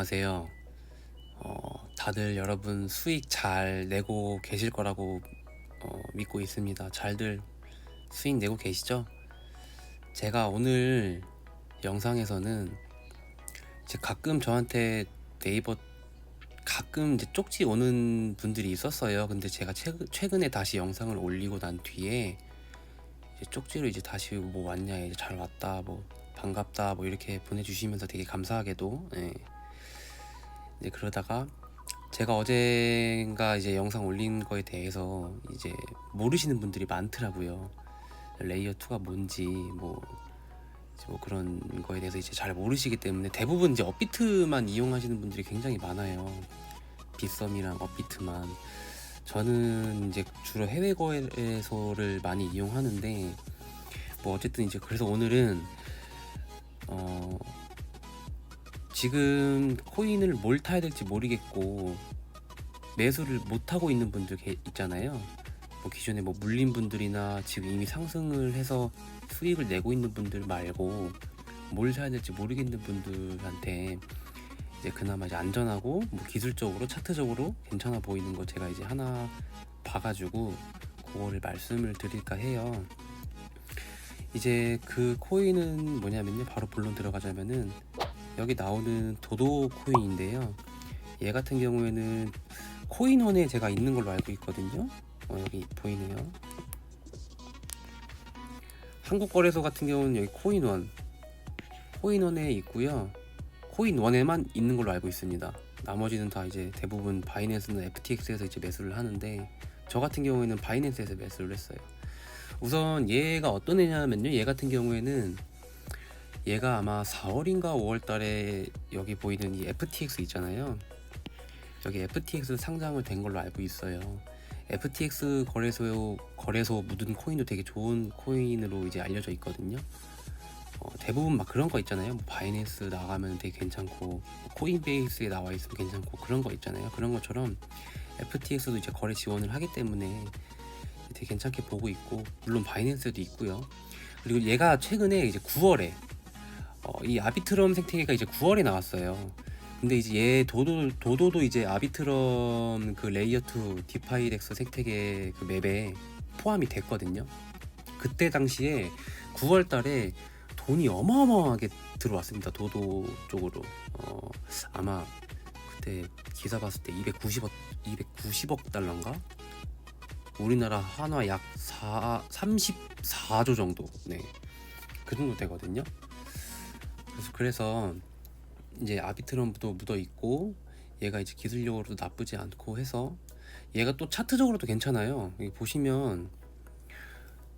안녕하세요. 어, 다들 여러분 수익 잘 내고 계실 거라고 어, 믿고 있습니다. 잘들 수익 내고 계시죠? 제가 오늘 영상에서는 이제 가끔 저한테 네이버 가끔 이제 쪽지 오는 분들이 있었어요. 근데 제가 최근, 최근에 다시 영상을 올리고 난 뒤에 이제 쪽지로 이제 다시 뭐 왔냐 이제 잘 왔다 뭐 반갑다 뭐 이렇게 보내주시면서 되게 감사하게도 예. 이제 그러다가 제가 어젠가 이제 영상 올린 거에 대해서 이제 모르시는 분들이 많더라고요. 레이어 2가 뭔지 뭐, 뭐 그런 거에 대해서 이제 잘 모르시기 때문에 대부분 이제 업비트만 이용하시는 분들이 굉장히 많아요. 빗썸이랑 업비트만. 저는 이제 주로 해외 거래소를 많이 이용하는데 뭐 어쨌든 이제 그래서 오늘은 어 지금 코인을 뭘 타야 될지 모르겠고 매수를 못 하고 있는 분들 계- 있잖아요. 뭐 기존에 뭐 물린 분들이나 지금 이미 상승을 해서 수익을 내고 있는 분들 말고 뭘 사야 될지 모르겠는 분들한테 이제 그나마 이제 안전하고 뭐 기술적으로 차트적으로 괜찮아 보이는 거 제가 이제 하나 봐가지고 그거를 말씀을 드릴까 해요. 이제 그 코인은 뭐냐면요. 바로 본론 들어가자면은 여기 나오는 도도 코인인데요. 얘 같은 경우에는 코인원에 제가 있는 걸로 알고 있거든요. 어, 여기 보이네요. 한국거래소 같은 경우는 여기 코인원, 코인원에 있고요. 코인원에만 있는 걸로 알고 있습니다. 나머지는 다 이제 대부분 바이낸스나 FTX에서 이제 매수를 하는데 저 같은 경우에는 바이낸스에서 매수를 했어요. 우선 얘가 어떤 애냐면요. 얘 같은 경우에는 얘가 아마 4월인가 5월 달에 여기 보이는 이 FTX 있잖아요. 여기 FTX 상장을 된 걸로 알고 있어요. FTX 거래소 거래소 묻은 코인도 되게 좋은 코인으로 이제 알려져 있거든요. 어, 대부분 막 그런 거 있잖아요. 뭐 바이낸스 나가면 되게 괜찮고 뭐 코인베이스에 나와 있으면 괜찮고 그런 거 있잖아요. 그런 것처럼 FTX도 이제 거래 지원을 하기 때문에 되게 괜찮게 보고 있고 물론 바이낸스도 있고요. 그리고 얘가 최근에 이제 9월에 어, 이 아비트럼 생태계가 이제 9월에 나왔어요. 근데 이제 얘 도도 도도도 이제 아비트럼 그 레이어 2 디파이덱스 생태계 그 맵에 포함이 됐거든요. 그때 당시에 9월 달에 돈이 어마어마하게 들어왔습니다. 도도 쪽으로. 어, 아마 그때 기사 봤을 때 290억 290억 달러인가? 우리나라 한화 약 4, 34조 정도. 네. 그 정도 되거든요. 그래서 그래서 이제 아비트럼도 묻어 있고 얘가 이제 기술력으로도 나쁘지 않고 해서 얘가 또 차트적으로도 괜찮아요. 보시면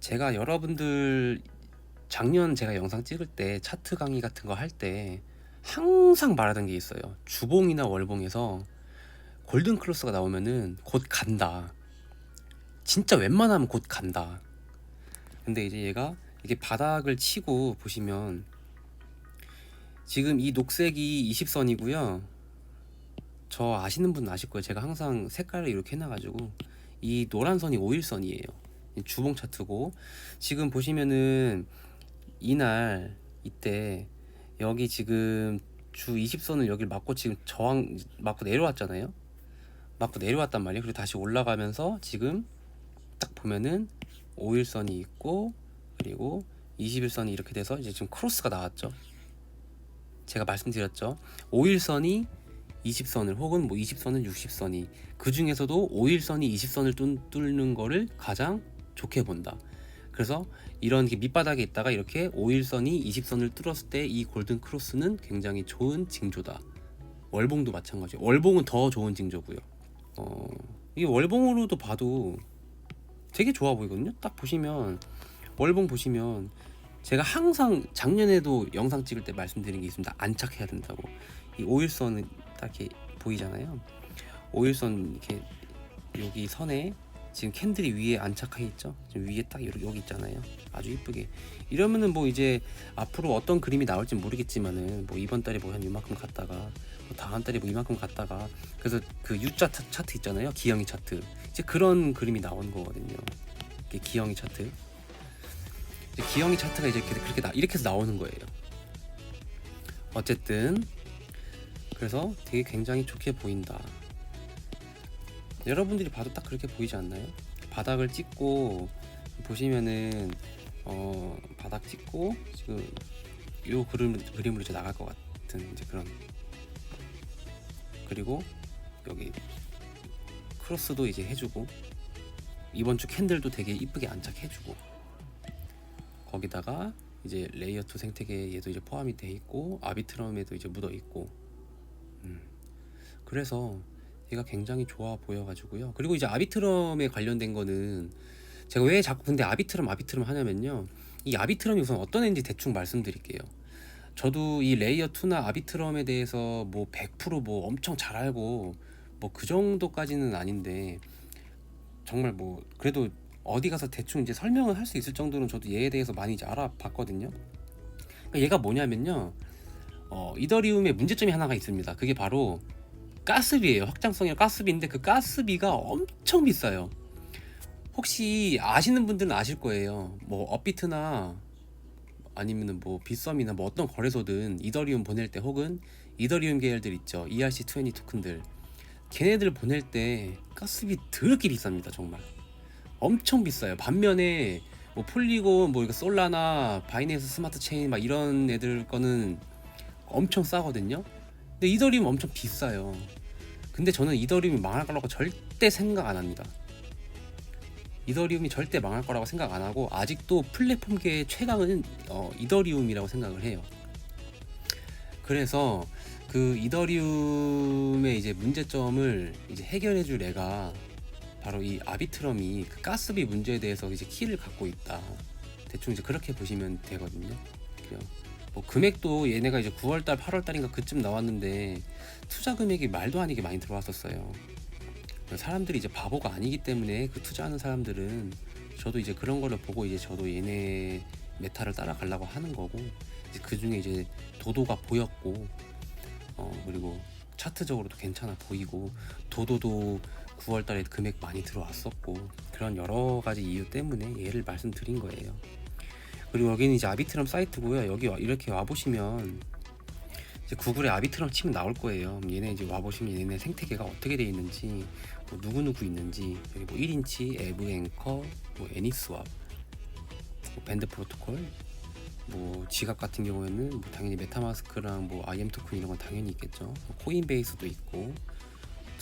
제가 여러분들 작년 제가 영상 찍을 때 차트 강의 같은 거 할 때 항상 말하던 게 있어요. 주봉이나 월봉에서 골든 크로스가 나오면은 곧 간다. 진짜 웬만하면 곧 간다. 근데 이제 얘가 이게 바닥을 치고 보시면 지금 이 녹색이 20선이고요. 저 아시는 분 아실 거예요. 제가 항상 색깔을 이렇게 해놔가지고 이 노란 선이 5일선이에요. 주봉 차트고 지금 보시면은 이날 이때 여기 지금 주 20선을 여기를 맞고 지금 저항 맞고 내려왔잖아요. 맞고 내려왔단 말이에요. 그리고 다시 올라가면서 지금 딱 보면은 5일선이 있고 그리고 21선이 이렇게 돼서 이제 지금 크로스가 나왔죠. 제가 말씀드렸죠. 5일선이 20선을 혹은 뭐 20선은 60선이 그 중에서도 5일선이 20선을 뚫, 뚫는 거를 가장 좋게 본다. 그래서 이런 게 밑바닥에 있다가 이렇게 5일선이 20선을 뚫었을 때 이 골든 크로스는 굉장히 좋은 징조다. 월봉도 마찬가지. 월봉은 더 좋은 징조고요. 어, 이게 월봉으로도 봐도 되게 좋아 보이거든요. 딱 보시면 월봉 보시면 제가 항상 작년에도 영상 찍을 때 말씀드린 게 있습니다. 안착해야 된다고. 이 5일선은 딱 이렇게 보이잖아요. 5일선 이렇게 여기 선에 지금 캔들이 위에 안착해 있죠. 지금 위에 딱 여기, 여기 있잖아요. 아주 이쁘게. 이러면은 뭐 이제 앞으로 어떤 그림이 나올지 모르겠지만은 뭐 이번 달에 뭐 한 이만큼 갔다가 뭐 다음 달에 뭐 이만큼 갔다가 그래서 그 U자 차- 차트 있잖아요. 기영이 차트. 이제 그런 그림이 나오는 거거든요. 이게 기영이 차트. 기영이 차트가 이제 이렇게 그렇게 나, 이렇게 해서 나오는 거예요. 어쨌든 그래서 되게 굉장히 좋게 보인다. 여러분들이 봐도 딱 그렇게 보이지 않나요? 바닥을 찍고 보시면은 어 바닥 찍고 지금 요 그림 그림으로 이제 나갈 것 같은 이제 그런 그리고 여기 크로스도 이제 해주고 이번 주 캔들도 되게 이쁘게 안착해주고 거기다가 이제 레이어 2 생태계 얘도 이제 포함이 돼 있고 아비트럼에도 이제 묻어 있고 음. 그래서 얘가 굉장히 좋아 보여가지고요. 그리고 이제 아비트럼에 관련된 거는 제가 왜 자꾸 근데 아비트럼 아비트럼 하냐면요. 이 아비트럼이 우선 어떤 애인지 대충 말씀드릴게요. 저도 이 레이어 2나 아비트럼에 대해서 뭐 100%뭐 엄청 잘 알고 뭐 그 정도까지는 아닌데 정말 뭐 그래도 어디 가서 대충 이제 설명을 할 수 있을 정도는 저도 얘에 대해서 많이 이제 알아봤거든요. 그러니까 얘가 뭐냐면요. 어, 이더리움의 문제점이 하나가 있습니다. 그게 바로 가스비예요. 확장성이 가스비인데 그 가스비가 엄청 비싸요. 혹시 아시는 분들은 아실 거예요. 뭐 업비트나 아니면은 뭐 빗썸이나 뭐 어떤 거래소든 이더리움 보낼 때 혹은 이더리움 계열들 있죠. ERC20 토큰들. 걔네들 보낼 때 가스비 더럽게 비쌉니다. 정말. 엄청 비싸요. 반면에 뭐 폴리곤 뭐 이거 솔라나 바이낸스 스마트 체인 막 이런 애들 거는 엄청 싸거든요. 근데 이더리움 엄청 비싸요. 근데 저는 이더리움이 망할 거라고 절대 생각 안 합니다. 이더리움이 절대 망할 거라고 생각 안 하고 아직도 플랫폼계의 최강은 어, 이더리움이라고 생각을 해요. 그래서 그 이더리움의 이제 문제점을 이제 해결해 줄 애가 바로 이 아비트럼이 그 가스비 문제에 대해서 이제 키를 갖고 있다. 대충 이제 그렇게 보시면 되거든요. 뭐 금액도 얘네가 이제 9월달, 8월달인가 그쯤 나왔는데 투자 금액이 말도 아니게 많이 들어왔었어요. 사람들이 이제 바보가 아니기 때문에 그 투자하는 사람들은 저도 이제 그런 거를 보고 이제 저도 얘네 메타를 따라가려고 하는 거고 이제 그 중에 이제 도도가 보였고 어 그리고 차트적으로도 괜찮아 보이고 도도도 9월 달에 금액 많이 들어왔었고 그런 여러 가지 이유 때문에 얘를 말씀드린 거예요. 그리고 여기는 이제 아비트럼 사이트고요. 여기 와- 이렇게 와 보시면 이제 구글에 아비트럼 치면 나올 거예요. 얘네 이제 와 보시면 얘네 생태계가 어떻게 돼 있는지 뭐 누구 누구 있는지 여기 뭐 1인치, 에브 앵커, 뭐 애니스왑, 뭐 밴드 프로토콜, 뭐 지갑 같은 경우에는 뭐 당연히 메타마스크랑 뭐 IM 토큰 이런 건 당연히 있겠죠. 뭐 코인베이스도 있고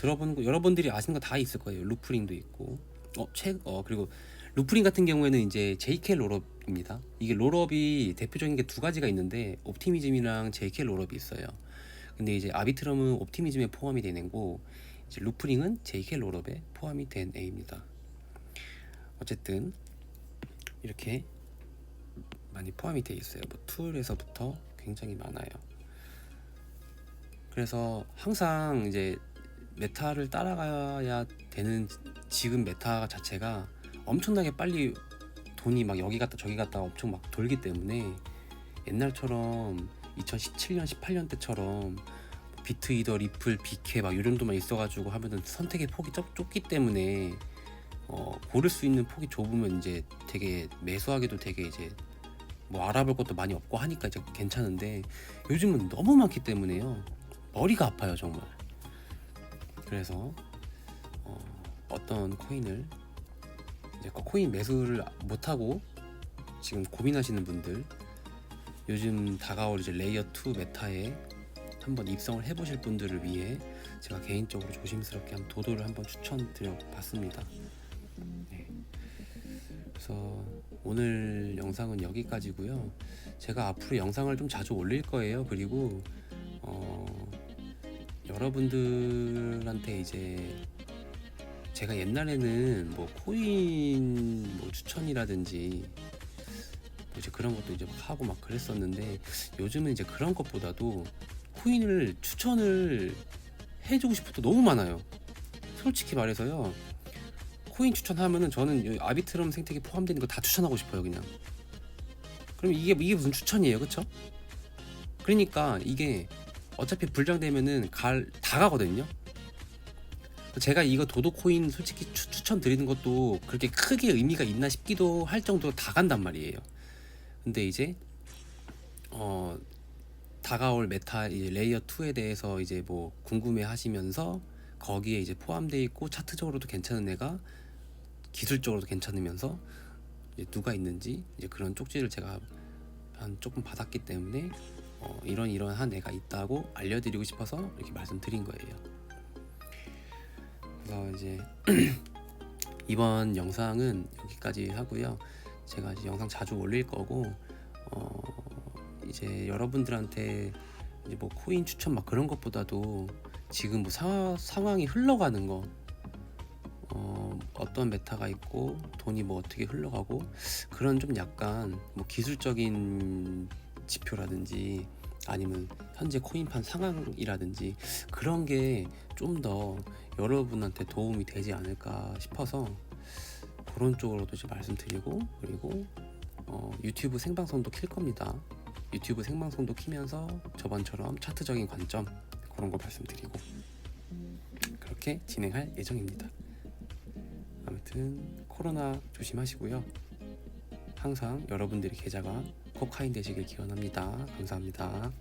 들어보는 거 여러분들이 아시는 거 다 있을 거예요. 루프링도 있고 어최어 그리고 루프링 같은 경우에는 이제 JK 롤업입니다. 이게 롤업이 대표적인 게 두 가지가 있는데 옵티미즘이랑 JK 롤업이 있어요. 근데 이제 아비트럼은 옵티미즘에 포함이 되는 거고 이제 루프링은 JK 롤업에 포함이 된 A입니다. 어쨌든 이렇게 많이 포함이 돼 있어요. 뭐 툴에서부터 굉장히 많아요. 그래서 항상 이제 메타를 따라가야 되는 지금 메타 자체가 엄청나게 빨리 돈이 막 여기 갔다 저기 갔다 엄청 막 돌기 때문에 옛날처럼 2017년 18년 때처럼 비트 이더 리플 비케 막 이런도만 있어가지고 하면은 선택의 폭이 좁, 좁기 때문에 어, 고를 수 있는 폭이 좁으면 이제 되게 매수하기도 되게 이제 뭐 알아볼 것도 많이 없고 하니까 이제 괜찮은데 요즘은 너무 많기 때문에요. 머리가 아파요 정말 그래서 어, 어떤 코인을 이제 그 코인 매수를 못하고 지금 고민하시는 분들 요즘 다가올 이제 레이어 2 메타에 한번 입성을 해보실 분들을 위해 제가 개인적으로 조심스럽게 한 도도를 한번 추천드려 봤습니다. 네. 그래서 오늘 영상은 여기까지고요. 제가 앞으로 영상을 좀 자주 올릴 거예요. 그리고 어, 여러분들한테 이제 제가 옛날에는 뭐 코인 뭐 추천이라든지 뭐 이제 그런 것도 이제 막 하고 막 그랬었는데 요즘은 이제 그런 것보다도 코인을 추천을 해주고 싶은 도 너무 많아요. 솔직히 말해서요. 코인 추천하면은 저는 아비트럼 생태계 포함되는 거 다 추천하고 싶어요, 그냥. 그럼 이게 이게 무슨 추천이에요, 그쵸? 그러니까 이게 어차피 불장되면은 갈 다 가거든요. 제가 이거 도도 코인 솔직히 추, 추천 드리는 것도 그렇게 크게 의미가 있나 싶기도 할 정도로 다 간단 말이에요. 근데 이제 어 다가올 메타 레이어 2에 대해서 이제 뭐 궁금해 하시면서 거기에 이제 포함되어 있고 차트적으로도 괜찮은 애가 기술적으로도 괜찮으면서 누가 있는지 이제 그런 쪽지를 제가 한 조금 받았기 때문에 어, 이런 이런 한 애가 있다고 알려드리고 싶어서 이렇게 말씀드린 거예요. 그래서 이제 이번 영상은 여기까지 하고요. 제가 이제 영상 자주 올릴 거고 어, 이제 여러분들한테 이제 뭐 코인 추천 막 그런 것보다도 지금 뭐 사, 상황이 흘러가는 거 어, 어떤 메타가 있고 돈이 뭐 어떻게 흘러가고 그런 좀 약간 뭐 기술적인 지표라든지 아니면 현재 코인판 상황이라든지 그런 게 좀 더 여러분한테 도움이 되지 않을까 싶어서 그런 쪽으로도 좀 말씀드리고 그리고 어, 유튜브 생방송도 킬 겁니다. 유튜브 생방송도 키면서 저번처럼 차트적인 관점 그런 거 말씀드리고 그렇게 진행할 예정입니다. 아무튼 코로나 조심하시고요. 항상 여러분들의 계좌가 코카인 되시길 기원합니다. 감사합니다.